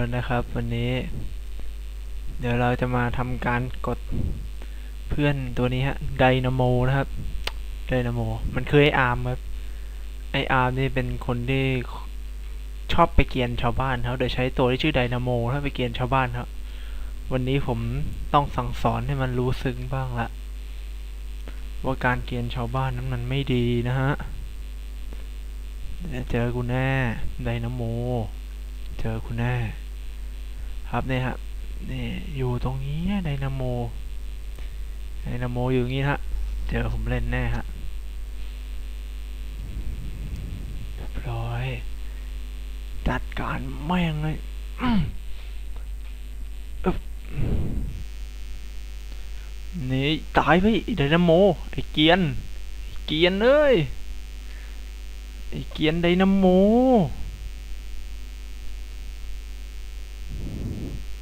แล้วนะครับวันนี้ เดี๋ยวเราจะมาทำการกดเพื่อนตัวนี้ฮะไดนาโมนะครับไดนาโม มันคือไออาร์มครับไออาร์มนี่เป็นคนที่ชอบไปเกียนชาวบ้านเขาโดยใช้ตัวที่ชื่อไดนาโมถ้าไปเกียนชาวบ้านครับวันนี้ผมต้องสั่งสอนให้มันรู้ซึ้งบ้างละว่าการเกียนชาวบ้านนั้นมันไม่ดีนะฮะเดี๋ยวเจอกูแน่ไดนาโม เจอคุณแน่ ครับเนี่ยฮะนี่อยู่ตรงนี้ไดนาโมไดนาโมอยู่งี้ฮะเจอผมเล่นแน่ฮะเรียบร้อย จัดการแม่งเลยอื้ออเนี่ตายไปไดนาโมไอเกียนไอเกียนเอ้ยไอเกียนไดนาโม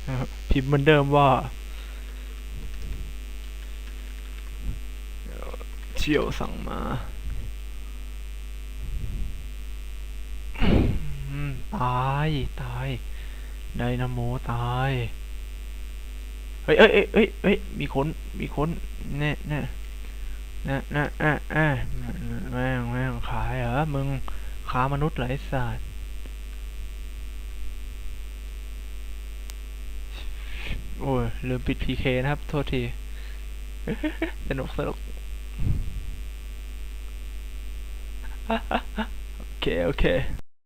นะครับ พิมพ์เหมือนเดิมว่าเชี่ยวสั่งมาตาย ตาย ไดนาโมตาย เฮ้ยเอ้ยเอ้ยเอ้ยเอ้ยมีคน มีคนแน่แน่แน่แน่แน่แน่แม่งแม่งขายเหรอ มึงค้ามนุษย์เหรอไอ้สัตว์ โอ้ยลืมปิด PK นะครับ โทษที สนุกสนุกโอเค โอเค